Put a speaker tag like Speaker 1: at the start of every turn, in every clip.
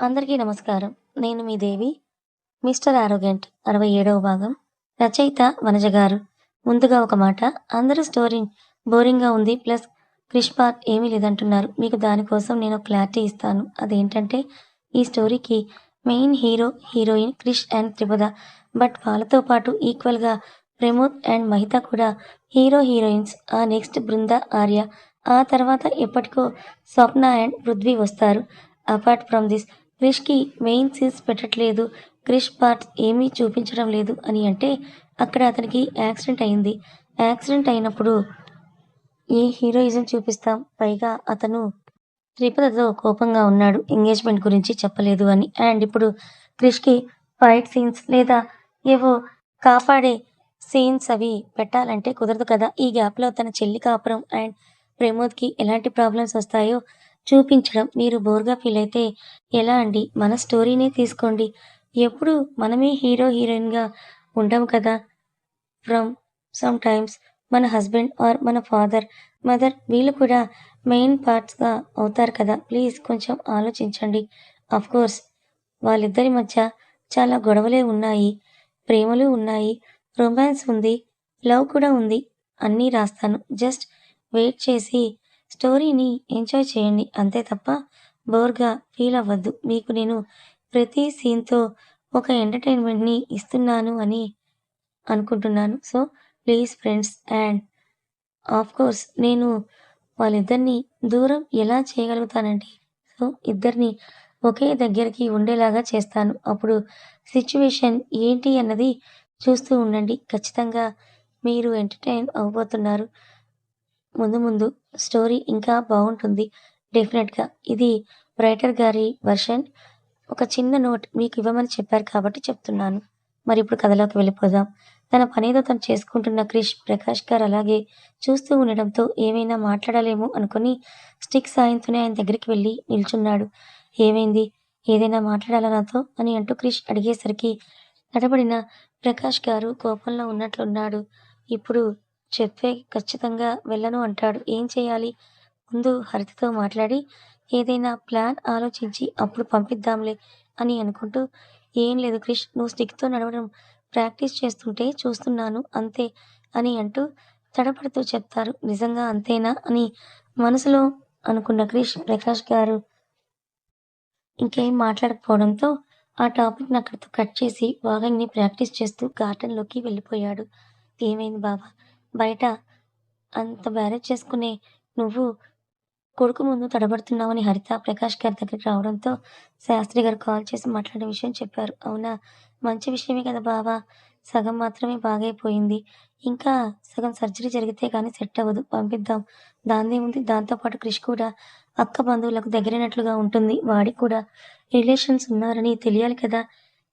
Speaker 1: అందరికీ నమస్కారం. నేను మీ దేవి. 'మిస్టర్ ఆరోగెంట్' అరవై ఏడవ భాగం. రచయిత వనజ గారు. ముందుగా ఒక మాట. అందరూ స్టోరీ బోరింగ్‌గా ఉంది. ప్లస్ క్రిష్ పార్ట్ ఏమీ లేదంటున్నారు. మీకు దానికోసం నేను క్లారిటీ ఇస్తాను. అదేంటంటే ఈ స్టోరీకి main hero, heroine Krish and Tripada. But వాళ్ళతో పాటు ఈక్వల్‌గా ప్రమోద్ అండ్ మహిత కూడా హీరో, హీరోయిన్స్. ఆ నెక్స్ట్ బృంద, ఆర్య. ఆ తర్వాత ఎప్పటికో స్వప్న అండ్ పృథ్వీ వస్తారు. అపార్ట్ ఫ్రమ్ దిస్ క్రిష్‌కి మెయిన్ సీన్స్ పెట్టట్లేదు. క్రిష్ పార్ట్స్ ఏమీ చూపించడం లేదు అని అంటే అక్కడ అతనికి యాక్సిడెంట్ అయింది. యాక్సిడెంట్ అయినప్పుడు ఏ హీరోయిజం చూపిస్తాం? పైగా అతను త్రిపదతో కోపంగా ఉన్నాడు. ఎంగేజ్‌మెంట్ గురించి చెప్పలేదు అని. అండ్ ఇప్పుడు క్రిష్‌కి ఫైట్ సీన్స్ లేదా ఏవో కాపాడే సీన్స్ అవి పెట్టాలంటే కుదరదు కదా! ఈ గ్యాప్‌లో తన చెల్లి కాపురం అండ్ ప్రమోద్‌కి ఎలాంటి ప్రాబ్లమ్స్ వస్తాయో చూపించడం మీరు బోర్‌గా ఫీల్ అయితే ఎలా అండి మన స్టోరీనే తీసుకోండి. ఎప్పుడు మనమే హీరో, హీరోయిన్‌గా ఉండం కదా! ఫ్రమ్ సమ్ టైమ్స్ మన హస్బెండ్ ఆర్ మన ఫాదర్, మదర్ వీళ్ళు కూడా మెయిన్ పార్ట్స్‌గా అవుతారు కదా! ప్లీజ్ కొంచెం ఆలోచించండి. కోర్స్ వాళ్ళిద్దరి మధ్య చాలా గొడవలే ఉన్నాయి. ప్రేమలు ఉన్నాయి. రొమాన్స్ ఉంది. లవ్ కూడా ఉంది. అన్నీ రాస్తాను. జస్ట్ వెయిట్ చేసి స్టోరీని ఎంజాయ్ చేయండి. అంతే తప్ప బోర్‌గా ఫీల్ అవ్వద్దు మీకు నేను ప్రతి సీన్‌తో ఒక ఎంటర్‌టైన్‌మెంట్‌ని ఇస్తున్నాను అని అనుకుంటున్నాను. So, please friends and of course నేను వాళ్ళిద్దరిని దూరం ఎలా చేయగలుగుతానంటే సో, ఇద్దరిని ఒకే దగ్గరికి ఉండేలాగా చేస్తాను. అప్పుడు సిచ్యువేషన్ ఏంటి అన్నది చూస్తూ ఉండండి. ఖచ్చితంగా మీరు ఎంటర్‌టైన్ అవ్వబోతున్నారు. ముందు ముందు స్టోరీ ఇంకా బాగుంటుంది డెఫినెట్‌గా. ఇది రైటర్ గారి వెర్షన్. ఒక చిన్న నోట్ మీకు ఇవ్వమని చెప్పారు కాబట్టి చెప్తున్నాను. మరి ఇప్పుడు కథలోకి వెళ్ళిపోదాం. తన పనేదో తను చేసుకుంటున్న క్రిష్, ప్రకాష్ గారు అలాగే చూస్తూ ఉండడంతో ఏమైనా మాట్లాడలేము అనుకుని స్టిక్ సాయంతోనే ఆయన దగ్గరికి వెళ్ళి నిల్చున్నాడు. ఏమైంది? ఏదైనా మాట్లాడాలా నాతో? అని అంటూ క్రిష్ అడిగేసరికి తడబడిన ప్రకాష్ గారు కోపంలో ఉన్నట్లున్నాడు. ఇప్పుడు చెప్పే ఖచ్చితంగా వెళ్ళను అంటాడు. ఏం చేయాలి? ముందు హరితతో మాట్లాడి ఏదైనా ప్లాన్ ఆలోచించి అప్పుడు పంపిద్దాంలే అని అనుకుంటూ ఏం లేదు క్రిష్ నువ్వు స్టిక్‌తో నడవడం ప్రాక్టీస్ చేస్తుంటే చూస్తున్నాను అంతే అని అంటూ తడపడుతూ చెప్తారు. నిజంగా అంతేనా? అని మనసులో అనుకున్న క్రిష్, ప్రకాష్ గారు ఇంకేం మాట్లాడకపోవడంతో ఆ టాపిక్‌ని అక్కడితో కట్ చేసి వాకింగ్‌ని ప్రాక్టీస్ చేస్తూ గార్డెన్‌లోకి వెళ్ళిపోయాడు. ఏమైంది బాబా బయట అంత బ్యారేజ్ చేసుకునే నువ్వు కొడుకు ముందు తడబడుతున్నావని హరిత, ప్రకాష్ గారి దగ్గరికి రావడంతో శాస్త్రి గారు కాల్ చేసి మాట్లాడిన విషయం చెప్పారు. అవునా? మంచి విషయమే కదా బావా! సగం మాత్రమే బాగైపోయింది. ఇంకా సగం సర్జరీ జరిగితే కానీ సెట్ అవ్వదు. పంపిద్దాం. దాందేముంది? ఉంది దాంతోపాటు క్రిష్ కూడా అక్క బంధువులకు దగ్గరైనట్లుగా ఉంటుంది. వాడికి కూడా రిలేషన్స్ ఉన్నారని తెలియాలి కదా!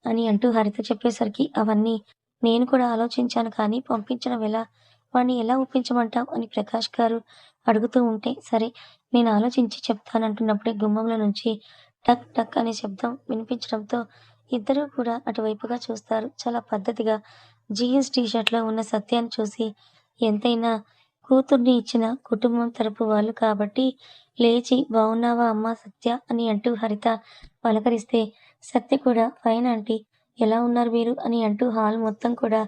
Speaker 1: అని అంటూ హరిత చెప్పేసరికి అవన్నీ నేను కూడా ఆలోచించాను కానీ పంపించడం ఎలా? వాణ్ణి ఎలా ఒప్పించమంటావు అని ప్రకాష్ గారు అడుగుతూ ఉంటే సరే నేను ఆలోచించి చెప్తానంటున్నప్పుడే గుమ్మంలో నుంచి టక్ టక్ అనే శబ్దం వినిపించడంతో ఇద్దరూ కూడా అటువైపుగా చూస్తారు. చాలా పద్ధతిగా జీన్స్ టీ షర్ట్‌లో ఉన్న సత్యాన్ని చూసి ఎంతైనా కూతుర్ని ఇచ్చిన కుటుంబం తరపు వాళ్ళు కాబట్టి లేచి బాగున్నావా అమ్మ సత్య? అని అంటూ హరిత పలకరిస్తే సత్య కూడా ఫైన్ ఆంటీ. ఎలా ఉన్నారు మీరు? అని అంటూ హాల్ మొత్తం కూడా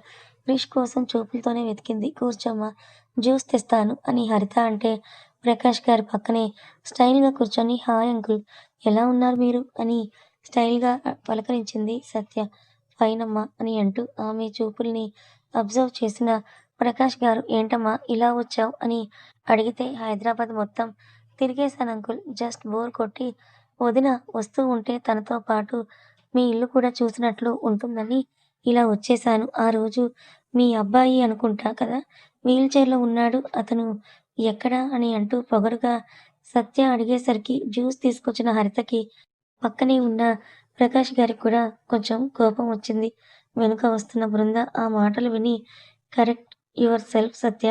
Speaker 1: క్రిష్ కోసం చూపులతోనే వెతికింది. కూర్చోమ్మా జ్యూస్ తెస్తాను అని హరిత అంటే ప్రకాష్ గారి పక్కనే స్టైల్‌గా కూర్చొని హాయ్ అంకుల్ ఎలా ఉన్నారు మీరు? అని స్టైల్‌గా పలకరించింది సత్య. ఫైనమ్మా అని అంటూ ఆమె చూపుల్ని అబ్జర్వ్ చేసిన ప్రకాష్ గారు ఏంటమ్మా ఇలా వచ్చావ్? అని అడిగితే హైదరాబాద్ మొత్తం తిరిగేశాను అంకుల్. జస్ట్ బోర్ కొట్టి వదిన వస్తూ ఉంటే తనతో పాటు మీ ఇల్లు కూడా చూసినట్లు ఉంటుందని ఇలా వచ్చేశాను. ఆ రోజు మీ అబ్బాయి అనుకుంటా కదా! వీల్ చైర్‌లో ఉన్నాడు. అతను ఎక్కడ? అని అంటూ పొగరుగా సత్య అడిగేసరికి జ్యూస్ తీసుకొచ్చిన హరితకి పక్కనే ఉన్న ప్రకాష్ గారికి కూడా కొంచెం కోపం వచ్చింది. వెనుక వస్తున్న బృంద ఆ మాటలు విని కరెక్ట్ యువర్ సెల్ఫ్ సత్య.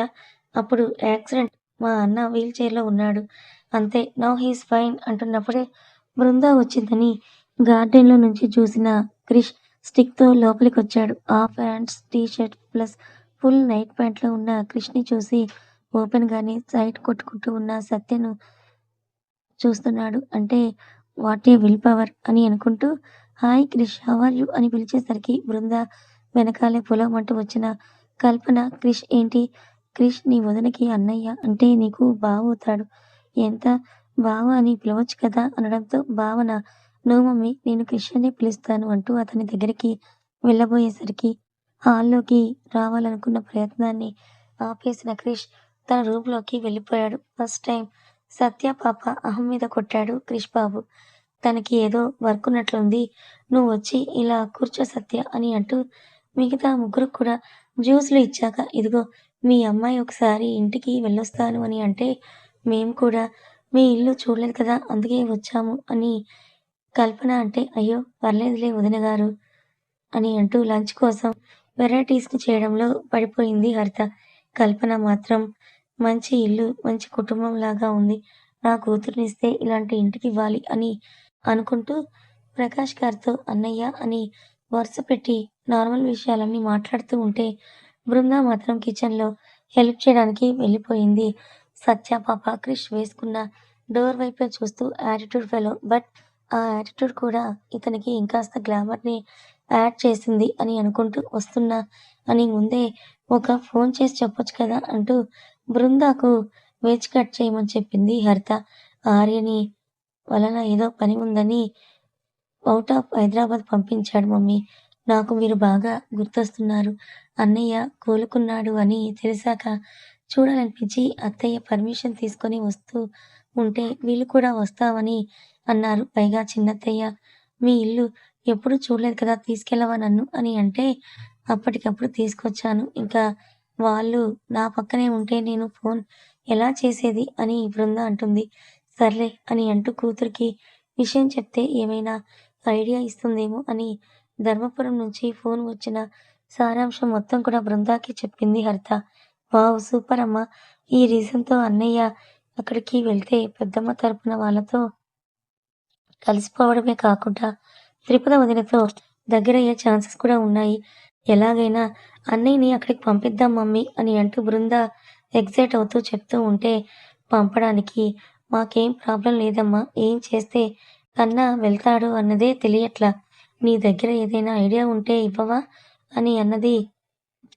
Speaker 1: అప్పుడు యాక్సిడెంట్ మా అన్న వీల్ చైర్‌లో ఉన్నాడు. అంతే నౌ హీస్ ఫైన్ అంటున్నప్పుడే బృంద వచ్చిందని గార్డెన్‌లో నుంచి చూసిన క్రిష్ స్టిక్‌తో లోపలికొచ్చాడు. Half pants T shirt plus full night ప్యాంట్‌లో ఉన్న క్రిష్‌ని చూసి ఓపెన్‌గానే సైట్ కొట్టుకుంటూ ఉన్న సత్యను చూస్తున్నాడు. అంటే వాట్ ఏ విల్ పవర్ అని అనుకుంటూ హాయ్ క్రిష్ హవర్ యు అని పిలిచేసరికి బృంద వెనకాలే పొలం అంటూ వచ్చిన కల్పన క్రిష్ ఏంటి క్రిష్ నీ వదనకి అన్నయ్య అంటే నీకు బావ అవుతాడు ఎంత బావ అని పిలవచ్చు కదా అనడంతో భావన నువ్వు మమ్మీ నేను క్రిష్ పిలుస్తాను అంటూ అతని దగ్గరికి వెళ్ళబోయేసరికి హాల్లోకి రావాలనుకున్న ప్రయత్నాన్ని ఆపేసిన క్రిష్ తన రూమ్లోకి వెళ్ళిపోయాడు. ఫస్ట్ టైం సత్య పాప అహం మీద కొట్టాడు క్రిష్ బాబు. తనకి ఏదో వర్క్ ఉన్నట్లుంది నువ్వు వచ్చి ఇలా కూర్చో సత్య అని అంటూ మిగతా ముగ్గురు కూడా జ్యూస్లు ఇచ్చాక ఇదిగో మీ అమ్మాయి ఒకసారి ఇంటికి వెళ్ళొస్తాను అని అంటే మేము కూడా మీ ఇల్లు చూడలేదు కదా అందుకే వచ్చాము అని కల్పన అంటే అయ్యో పర్లేదులే వదిన గారు అని అంటూ లంచ్ కోసం వెరైటీస్కి చేయడంలో పడిపోయింది హరిత. కల్పన మాత్రం మంచి ఇల్లు మంచి కుటుంబం లాగా ఉంది. నా కూతురునిస్తే ఇలాంటి ఇంటికి ఇవ్వాలి అని అనుకుంటూ ప్రకాష్ గారితో అన్నయ్య అని వరుస పెట్టి నార్మల్ విషయాలన్నీ మాట్లాడుతూ ఉంటే బృంద మాత్రం కిచెన్లో హెల్ప్ చేయడానికి వెళ్ళిపోయింది. సత్య పాప క్రిష్ వేసుకున్న డోర్ వైపే చూస్తూ యాటిట్యూడ్ ఫెలో. బట్ ఆ యాటిట్యూడ్ కూడా ఇతనికి ఇంకాస్త గ్లామర్ని యాడ్ చేసింది అని అనుకుంటూ వస్తున్నా. అని ముందే ఒక ఫోన్ చేసి చెప్పొచ్చు కదా అంటూ బృందాకు వేచి కట్ చేయమని చెప్పింది హరిత. ఆర్యని వలన ఏదో పని ఉందని అవుట్ ఆఫ్ హైదరాబాద్ పంపించాడు మమ్మీ. నాకు మీరు బాగా గుర్తొస్తున్నారు. అన్నయ్య కోలుకున్నాడు అని తెలిసాక చూడాలనిపించి అత్తయ్య పర్మిషన్ తీసుకొని వస్తూ ఉంటే వీళ్ళు కూడా వస్తామని అన్నారు. పైగా చిన్నత్తయ్య మీ ఇల్లు ఎప్పుడు చూడలేదు కదా తీసుకెళ్ళవా నన్ను? అని అంటే అప్పటికప్పుడు తీసుకొచ్చాను. ఇంకా వాళ్ళు నా పక్కనే ఉంటే నేను ఫోన్ ఎలా చేసేది? అని బృంద అంటుంది. సర్లే అని అంటూ కూతురికి విషయం చెప్తే ఏమైనా ఐడియా ఇస్తుందేమో అని ధర్మపురం నుంచి ఫోన్ వచ్చిన సారాంశం మొత్తం కూడా బృందాకి చెప్పింది హరిత. వావ్ సూపర్ అమ్మ. ఈ రీజన్తో అన్నయ్య అక్కడికి వెళ్తే పెద్దమ్మ తరపున వాళ్ళతో కలిసిపోవడమే కాకుండా త్రిపద వదినతో దగ్గరయ్యే ఛాన్సెస్ కూడా ఉన్నాయి. ఎలాగైనా అన్నయ్యని అక్కడికి పంపిద్దాం మమ్మీ అని అంటూ బృంద ఎగ్జైట్ అవుతూ చెప్తూ ఉంటే పంపడానికి మాకేం ప్రాబ్లం లేదమ్మా ఏం చేస్తే కన్నా వెళ్తాడు అన్నదే తెలియట్లా. నీ దగ్గర ఏదైనా ఐడియా ఉంటే ఇవ్వవా? అని అన్నది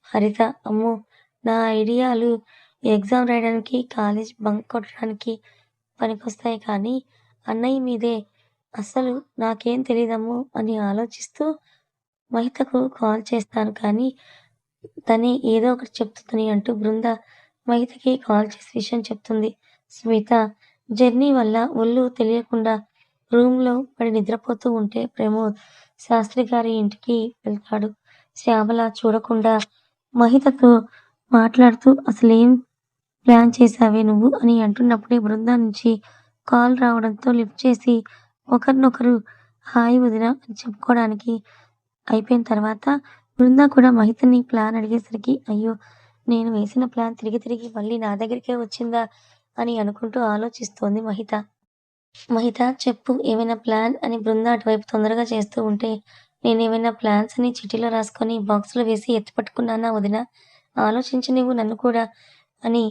Speaker 1: హరిత. అమ్మో నా ఐడియాలు ఎగ్జామ్ రాయడానికి కాలేజ్ బంక్ కొట్టడానికి పనికొస్తాయి కానీ అన్నయ్య మీదే అసలు నాకేం తెలియదమ్మో అని ఆలోచిస్తూ మహితకు కాల్ చేస్తాను కానీ తనే ఏదో ఒకటి చెప్తుందని అంటూ బృంద మహితకి కాల్ చేసి విషయం చెప్తుంది. స్మిత జర్నీ వల్ల ఒళ్ళు తెలియకుండా రూమ్లో పడి నిద్రపోతూ ఉంటే ప్రమోద్ శాస్త్రి గారి ఇంటికి వెళ్తాడు. శ్యామల చూడకుండా మహితతో మాట్లాడుతూ అసలేం ప్లాన్ చేశావే నువ్వు? అని అంటున్నప్పుడే బృందా నుంచి కాల్ రావడంతో లిఫ్ట్ చేసి ఒకరినొకరు హాయ్ వదిన అని చెప్పుకోవడానికి అయిపోయిన తర్వాత బృంద కూడా మహితని ప్లాన్ అడిగేసరికి అయ్యో నేను వేసిన ప్లాన్ తిరిగి తిరిగి మళ్ళీ నా దగ్గరికే వచ్చిందా? అని అనుకుంటూ ఆలోచిస్తోంది మహిత. మహిత చెప్పు ఏమైనా ప్లాన్ అని బృంద అటువైపు తొందరగా చేస్తూ ఉంటే నేను ఏమైనా ప్లాన్స్ అని చిట్టీలో రాసుకొని బాక్స్లో వేసి ఎత్తిపట్టుకున్నానా వదిన? ఆలోచించి నువ్వు నన్ను కూడా అని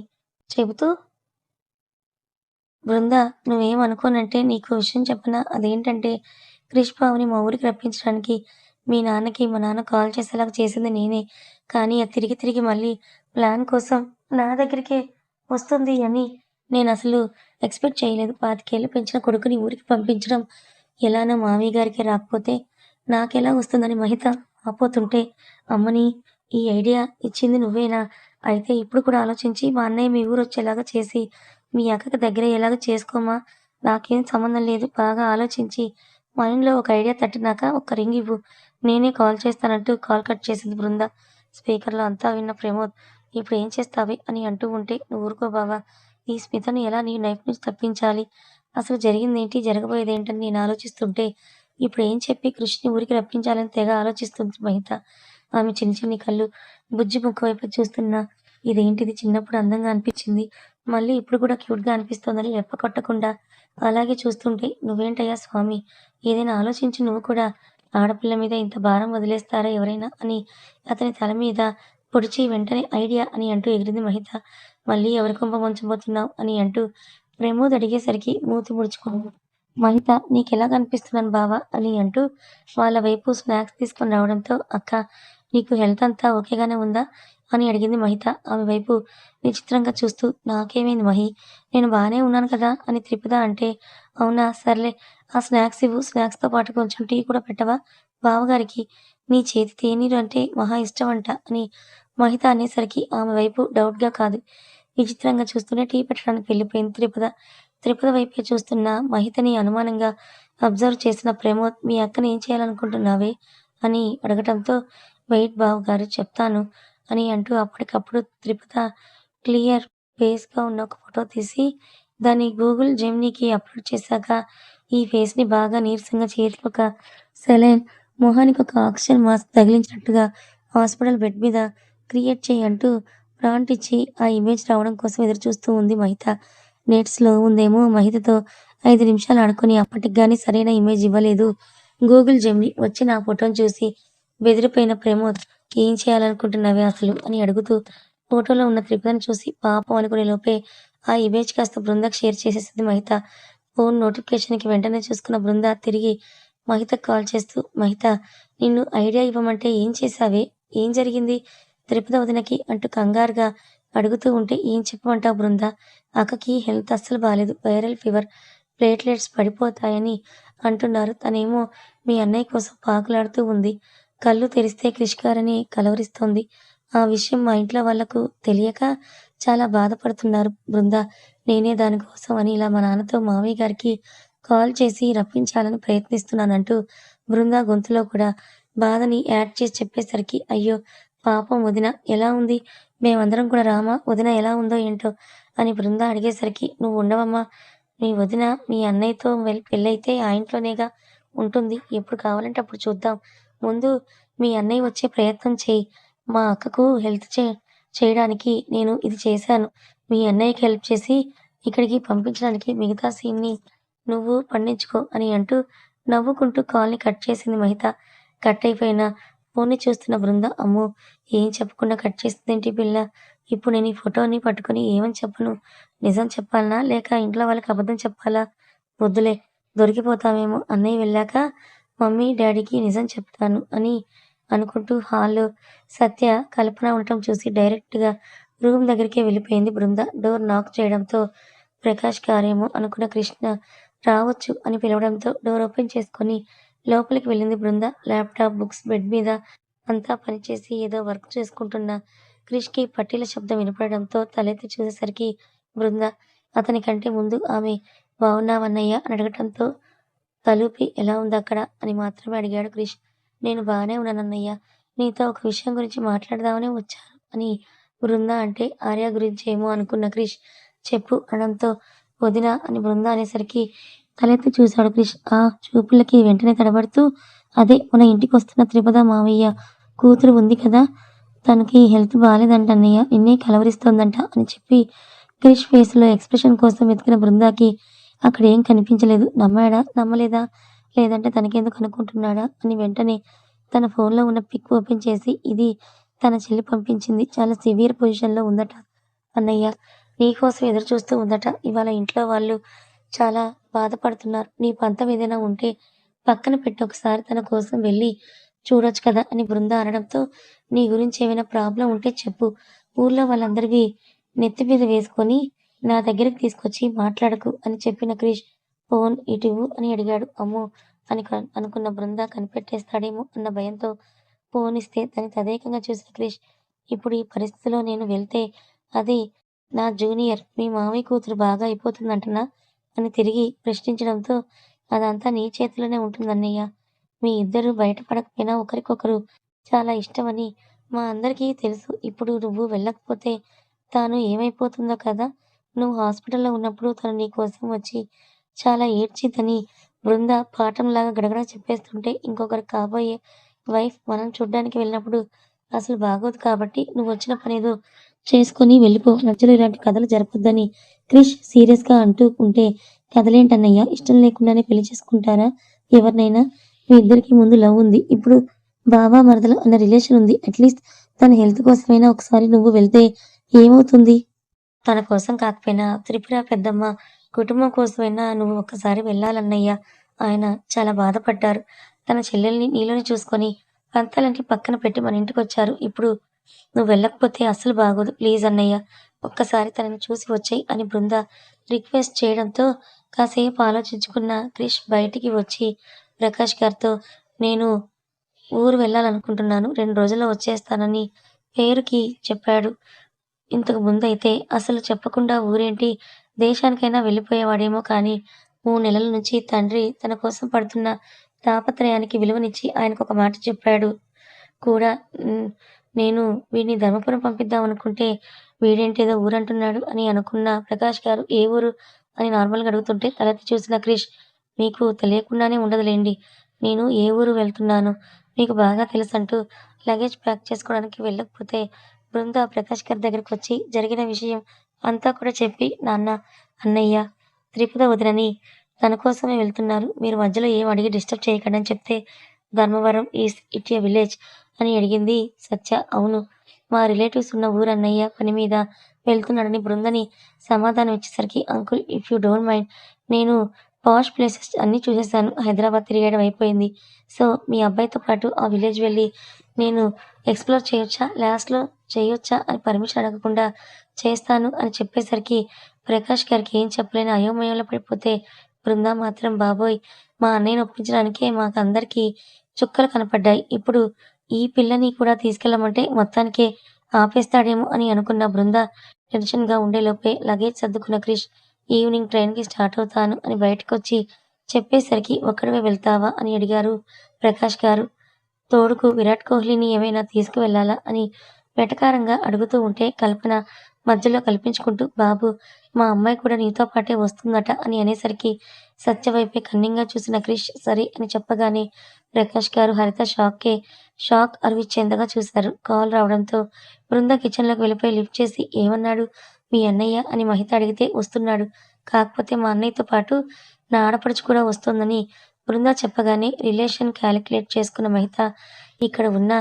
Speaker 1: చెబుతూ బృంద నువ్వేమనుకోనంటే నీకు విషయం చెప్పనా? అదేంటంటే క్రిష్ బాబుని మా ఊరికి రప్పించడానికి మీ నాన్నకి మా నాన్న కాల్ చేసేలాగా చేసింది నేనే. కానీ అది తిరిగి తిరిగి మళ్ళీ ప్లాన్ కోసం నా దగ్గరికే వస్తుంది అని నేను అసలు ఎక్స్పెక్ట్ చేయలేదు. పాతికేళ్ళు పెంచిన కొడుకుని ఊరికి పంపించడం ఎలానో మామయ్య గారికి రాకపోతే నాకెలా వస్తుందని మహిత ఆపోతుంటే అమ్మని ఈ ఐడియా ఇచ్చింది నువ్వేనా? అయితే ఇప్పుడు కూడా ఆలోచించి మా అన్నయ్య మీ ఊరు వచ్చేలాగా చేసి మీ అక్కకి దగ్గర ఎలాగ చేసుకోమా? నాకేం సంబంధం లేదు. బాగా ఆలోచించి. మైండ్లో ఒక ఐడియా తట్టినాక ఒక రింగ్ ఇవ్వు. నేనే కాల్ చేస్తానంటూ కాల్ కట్ చేసింది బృంద. స్పీకర్లో అంతా విన్న ప్రమోద్ ఇప్పుడు ఏం చేస్తావి? అని అంటూ ఉంటే నువ్వు ఊరుకో బావా. ఈ స్మితను ఎలా నీ నైఫ్ నుంచి తప్పించాలి? అసలు జరిగిందేంటి? జరగబోయేదేంటని నేను ఆలోచిస్తుంటే ఇప్పుడు ఏం చెప్పి కృష్ణని ఊరికి రప్పించాలని తెగ ఆలోచిస్తుంది మహిత. ఆమె చిన్ని చిన్ని కళ్ళు బుజ్జి ముక్క వైపు చూస్తున్నా. ఇదేంటిది? చిన్నప్పుడు అందంగా అనిపించింది. మళ్ళీ ఇప్పుడు కూడా క్యూట్గా అనిపిస్తోందని ఎప్పకొట్టకుండా అలాగే చూస్తుంటే నువ్వేంటయ్యా స్వామి? ఏదైనా ఆలోచించి నువ్వు కూడా ఆడపిల్ల మీద ఇంత భారం వదిలేస్తారా ఎవరైనా? అని అతని తల మీద పొడిచి వెంటనే ఐడియా అని అంటూ ఎగిరింది మహిత. మళ్ళీ ఎవరి కుంభ ముంచబోతున్నావు? అని అంటూ ప్రమోద్ అడిగేసరికి మూతి ముడుచుకుంది. మహిత నీకెలా కనిపిస్తున్నాను బావా? అని అంటూ వాళ్ళ వైపు స్నాక్స్ తీసుకొని రావడంతో అక్క నీకు హెల్త్ అంతా ఓకేగానే ఉందా? అని అడిగింది మహిత. ఆమె వైపు విచిత్రంగా చూస్తూ నాకేమైంది మహి? నేను బాగానే ఉన్నాను కదా అని త్రిపుద అంటే అవునా సర్లే ఆ స్నాక్స్ ఇవ్వు. స్నాక్స్తో పాటు కొంచెం టీ కూడా పెట్టవా? బావగారికి నీ చేతి తేనీరు అంటే మహా ఇష్టం అంట అని మహిత అనేసరికి ఆమె వైపు డౌట్గా కాదు. విచిత్రంగా చూస్తూనే టీ పెట్టడానికి వెళ్ళిపోయింది త్రిపద. త్రిపద వైపే చూస్తున్న మహితని అనుమానంగా అబ్జర్వ్ చేసిన ప్రమోద్ మీ అక్కని ఏం చేయాలనుకుంటున్నావే? అని అడగటంతో వెయిట్ బావు గారు చెప్తాను. అని అంటూ అప్పటికప్పుడు త్రిపుత క్లియర్ ఫేస్గా ఉన్న ఒక ఫోటో తీసి దాన్ని గూగుల్ జెమ్నీకి అప్లోడ్ చేశాక ఈ ఫేస్ని బాగా నీరసంగా చేతికి ఒక సెలైన్ మొహానికి ఒక ఆక్సిజన్ మాస్క్ తగిలించినట్టుగా హాస్పిటల్ బెడ్ మీద క్రియేట్ చేయి అంటూ ప్రాంట్ ఇచ్చి ఆ ఇమేజ్ రావడం కోసం ఎదురు చూస్తూ ఉంది మహిత. నెట్స్లో ఉందేమో మహితతో ఐదు నిమిషాలు ఆడుకొని అప్పటికి కానీ సరైన ఇమేజ్ ఇవ్వలేదు. గూగుల్ జెమ్ని వచ్చి నా ఫోటోని చూసి బెదిరిపోయిన ప్రమోద్ ఏం చేయాలనుకుంటున్నావే అసలు అని అడుగుతూ ఫోటోలో ఉన్న త్రిపదని చూసి పాపం అనుకునే లోపే ఆ ఇమేజ్ కాస్త బృందకు షేర్ చేసేసింది మహిత. ఫోన్ నోటిఫికేషన్కి వెంటనే చూసుకున్న బృంద తిరిగి మహితకు కాల్ చేస్తూ మహిత నిన్ను ఐడియా ఇవ్వమంటే ఏం చేశావే? ఏం జరిగింది? త్రిపద వదినకి అంటూ కంగారుగా అడుగుతూ ఉంటే ఏం చెప్పమంటావు బృంద? అక్కకి హెల్త్ అస్సలు బాగాలేదు వైరల్ ఫీవర్ ప్లేట్లెట్స్ పడిపోతాయని అంటున్నారు. తనేమో మీ అన్నయ్య కోసం పాకులాడుతూ ఉంది. కళ్ళు తెరిస్తే క్రిష్కారని కలవరిస్తోంది. ఆ విషయం మా ఇంట్లో వాళ్ళకు తెలియక చాలా బాధపడుతున్నారు. బృంద నేనే దానికోసం అని ఇలా మా నాన్నతో మావయ్య గారికి కాల్ చేసి రప్పించాలని ప్రయత్నిస్తున్నానంటూ బృంద గొంతులో కూడా బాధని యాడ్ చేసి చెప్పేసరికి అయ్యో పాపం వదిన ఎలా ఉంది? మేమందరం కూడా రామా వదిన ఎలా ఉందో ఏంటో అని బృంద అడిగేసరికి నువ్వు ఉండవమ్మా మీ వదిన మీ అన్నయ్యతో పెళ్ళైతే ఆ ఇంట్లోనేగా ఉంటుంది. ఎప్పుడు కావాలంటే అప్పుడు చూద్దాం. ముందు మీ అన్నయ్య వచ్చే ప్రయత్నం చేయి. మా అక్కకు హెల్త్ చే చేయడానికి నేను ఇది చేశాను. మీ అన్నయ్యకి హెల్ప్ చేసి ఇక్కడికి పంపించడానికి మిగతా సీన్ని నువ్వు పండించుకో అని అంటూ నవ్వుకుంటూ కాల్ని కట్ చేసింది మహిత. కట్ అయిపోయిన ఫోన్ని చూస్తున్న బృంద అమ్మో ఏం చెప్పకుండా కట్ చేసిందేంటి పిల్ల? ఇప్పుడు నేను ఈ ఫోటోని పట్టుకొని ఏమని చెప్పను? నిజం చెప్పాలనా? లేక ఇంట్లో వాళ్ళకి అబద్ధం చెప్పాలా? వద్దులే దొరికిపోతామేమో. అన్నయ్య వెళ్ళాక మమ్మీ డాడీకి నిజం చెప్తాను అని అనుకుంటూ హాల్లో సత్య కల్పన ఉండటం చూసి డైరెక్ట్గా రూమ్ దగ్గరికే వెళ్ళిపోయింది బృంద. డోర్ నాక్ చేయడంతో ప్రకాష్ గారేమో అనుకున్న కృష్ణ రావచ్చు అని పిలవడంతో డోర్ ఓపెన్ చేసుకొని లోపలికి వెళ్ళింది బృంద. ల్యాప్టాప్ బుక్స్ బెడ్ మీద అంతా పనిచేసి ఏదో వర్క్ చేసుకుంటున్న క్రిష్కి పట్టీల శబ్దం వినపడడంతో తలెత్తి చూసేసరికి బృంద అతని కంటే ముందు ఆమె బాగున్నావన్నయ్య అని అడగటంతో తలూపి ఎలా ఉంది అక్కడ అని మాత్రమే అడిగాడు క్రిష్. నేను బాగానే ఉన్నానన్నయ్య. నీతో ఒక విషయం గురించి మాట్లాడదామనే వచ్చాను అని బృంద అంటే ఆర్య గురించి ఏమో అనుకున్న క్రిష్. చెప్పు అనడంతో వదిన అని బృంద అనేసరికి తలెత్తి చూశాడు క్రిష్. ఆ చూపులకి వెంటనే తడబడుతూ అదే మన ఇంటికి వస్తున్న త్రిపద మావయ్య కూతురు ఉంది కదా తనకి హెల్త్ బాగాలేదంట అన్నయ్య నిన్నే కలవరిస్తోందంట అని చెప్పి క్రిష్ ఫేస్లో ఎక్స్ప్రెషన్ కోసం వెతికిన బృందాకి అక్కడ ఏం కనిపించలేదు. నమ్మాడా? నమ్మలేదా? లేదంటే తనకెందుకు అనుకుంటున్నాడా? అని వెంటనే తన ఫోన్లో ఉన్న పిక్ ఓపెన్ చేసి ఇది తన చెల్లి పంపించింది. చాలా సివియర్ పొజిషన్లో ఉందట అన్నయ్య. నీకోసం ఎదురు చూస్తూ ఉందట. ఇవాళ ఇంట్లో వాళ్ళు చాలా బాధపడుతున్నారు. నీ పంతం ఏదైనా ఉంటే పక్కన పెట్టి. ఒకసారి తన కోసం వెళ్ళి చూడొచ్చు కదా అని బృంద అనడంతో నీ గురించి ఏమైనా ప్రాబ్లం ఉంటే చెప్పు. ఊర్లో వాళ్ళందరికీ నెత్తి మీద వేసుకొని నా దగ్గరికి తీసుకొచ్చి మాట్లాడకు అని చెప్పిన క్రిష్ ఫోన్ ఇటువు అని అడిగాడు. అమ్మో అని అనుకున్న బృంద కనిపెట్టేస్తాడేమో అన్న భయంతో ఫోన్ ఇస్తే తను తదేకంగా చూసిన క్రిష్ ఇప్పుడు ఈ పరిస్థితిలో నేను వెళ్తే అది నా జూనియర్ మీ మామయ్య కూతురు బాగా అయిపోతుందంటనా? అని తిరిగి ప్రశ్నించడంతో అదంతా నీ చేతిలోనే ఉంటుందన్నయ్య. మీ ఇద్దరు బయటపడకపోయినా ఒకరికొకరు చాలా ఇష్టమని మా అందరికీ తెలుసు. ఇప్పుడు నువ్వు వెళ్ళకపోతే తాను ఏమైపోతుందో కదా? నువ్వు హాస్పిటల్లో ఉన్నప్పుడు తను నీ కోసం వచ్చి చాలా ఏడ్చిద్దని బృంద పాఠంలాగా గడగడ చెప్పేస్తుంటే ఇంకొకరు కాబోయే వైఫ్ మనం చూడ్డానికి వెళ్ళినప్పుడు అసలు బాగోదు కాబట్టి నువ్వు వచ్చిన పని ఏదో చేసుకొని వెళ్ళిపో. మధ్యలో ఇలాంటి కథలు జరపొద్దని క్రిష్ సీరియస్గా అంటూ ఉంటే కథలేంటన్నయ్య? ఇష్టం లేకుండానే పెళ్ళి చేసుకుంటారా? ఎవరినైనా? మీ ఇద్దరికి ముందు లవ్ ఉంది. ఇప్పుడు బావా మరదలు అన్న రిలేషన్ ఉంది. అట్లీస్ట్ తన హెల్త్ కోసమైనా ఒకసారి నువ్వు వెళ్తే ఏమవుతుంది? తన కోసం కాకపోయినా త్రిపుర పెద్దమ్మ కుటుంబం కోసమైనా నువ్వు ఒక్కసారి వెళ్ళాలన్నయ్యా ఆయన చాలా బాధపడ్డారు. తన చెల్లెల్ని నీలోనే చూసుకొని పంతాలన్నీ పక్కన పెట్టి మన ఇంటికి వచ్చారు ఇప్పుడు నువ్వు వెళ్ళకపోతే అస్సలు బాగోదు. ప్లీజ్ అన్నయ్య. ఒక్కసారి తనని చూసి వచ్చాయి అని బృంద రిక్వెస్ట్ చేయడంతో కాసేపు ఆలోచించుకున్న క్రిష్ బయటికి వచ్చి ప్రకాష్ గారితో నేను ఊరు వెళ్ళాలనుకుంటున్నాను. రెండు రోజుల్లో వచ్చేస్తానని పేరుకి చెప్పాడు. ఇంతకు ముందైతే అసలు చెప్పకుండా ఊరేంటి దేశానికైనా వెళ్ళిపోయేవాడేమో కానీ మూడు నెలల నుంచి తండ్రి తన కోసం పడుతున్న తాపత్రయానికి విలువనిచ్చి ఆయనకు ఒక మాట చెప్పాడు కూడా. నేను వీడిని ధర్మపురం పంపిద్దాం అనుకుంటే వీడేంటేదో ఊరంటున్నాడు అని అనుకున్న ప్రకాష్ గారు ఏ ఊరు అని నార్మల్‌గా అడుగుతుంటే తలెత్తి చూసిన క్రిష్ మీకు తెలియకుండానే ఉండదులేండి నేను ఏ ఊరు వెళ్తున్నాను మీకు బాగా తెలుసంటూ లగేజ్ ప్యాక్ చేసుకోవడానికి వెళ్ళకపోతే బృంద ప్రకాష్ గారి దగ్గరకొచ్చి జరిగిన విషయం అంతా కూడా చెప్పి నాన్న, అన్నయ్య, త్రిపుద వదినని తన కోసమే వెళ్తున్నారు. మీరు మధ్యలో ఏం అడిగి డిస్టర్బ్ చేయకండి అని చెప్తే Dharmavaram is it a village అని అడిగింది సత్య. అవును. మా రిలేటివ్స్ ఉన్న ఊరు అన్నయ్య పని మీద వెళ్తున్నాడని బృందని సమాధానం ఇచ్చేసరికి uncle if you don't mind నేను పాష్ ప్లేసెస్ అన్నీ చూసేసాను. హైదరాబాద్ తిరిగేయడం అయిపోయింది. సో మీ అబ్బాయితో పాటు ఆ విలేజ్ వెళ్ళి నేను ఎక్స్‌ప్లోర్ చేయొచ్చా? లాస్ట్‌లో చేయొచ్చా అని పర్మిషన్ అడగకుండా చేస్తాను అని చెప్పేసరికి ప్రకాష్ గారికి ఏం చెప్పలేని అయోమయంలో పడిపోతే బృందా మాత్రం బాబోయ్! మా అన్నయ్యని ఒప్పించడానికే మాకందరికీ చుక్కలు కనపడ్డాయి. ఇప్పుడు ఈ పిల్లని కూడా తీసుకెళ్ళమంటే మొత్తానికే ఆపేస్తాడేమో అని అనుకున్న బృంద టెన్షన్‌గా ఉండేలోపే లగేజ్ సర్దుకున్న క్రిష్ ఈవినింగ్ ట్రైన్‌కి స్టార్ట్ అవుతాను అని బయటకొచ్చి చెప్పేసరికి ఒక్కడివే వెళ్తావా? అని అడిగారు ప్రకాష్ గారు. తోడుకు విరాట్ కోహ్లీని ఏమైనా తీసుకువెళ్ళాలా? అని వెటకారంగా అడుగుతూ ఉంటే కల్పన మధ్యలో కల్పించుకుంటూ బాబు మా అమ్మాయి కూడా నీతో పాటే వస్తుందట అని అనేసరికి సత్యవైపే కన్నింగా చూసిన క్రిష్ సరే అని చెప్పగానే ప్రకాష్ గారు హరిత షాక్‌కే షాక్ అరువిచ్చేంతగా చూశారు. కాల్ రావడంతో బృంద కిచెన్‌లోకి వెళ్ళిపోయి లిఫ్ట్ చేసి ఏమన్నాడు మీ అన్నయ్య అని మహిత అడిగితే వస్తున్నాడు. కాకపోతే మా అన్నయ్యతో పాటు నా ఆడపడుచు కూడా వస్తోందని బృంద చెప్పగానే రిలేషన్ క్యాలిక్యులేట్ చేసుకున్న మహిత ఇక్కడ ఉన్న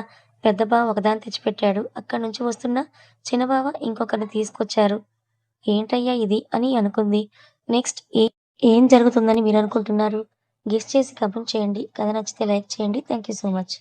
Speaker 1: పెద్ద బావ ఒకదాన్ని తెచ్చిపెట్టాడు. అక్కడి నుంచి వస్తున్న చిన్న బావ ఇంకొకరిని తీసుకొచ్చారు. ఏంటయ్యా ఇది అని అనుకుంది. నెక్స్ట్ ఏ ఏం జరుగుతుందని మీరు అనుకుంటున్నారు గిఫ్ట్ చేసి కమెంట్ చేయండి. కథ నచ్చితే లైక్ చేయండి. Thank you so much.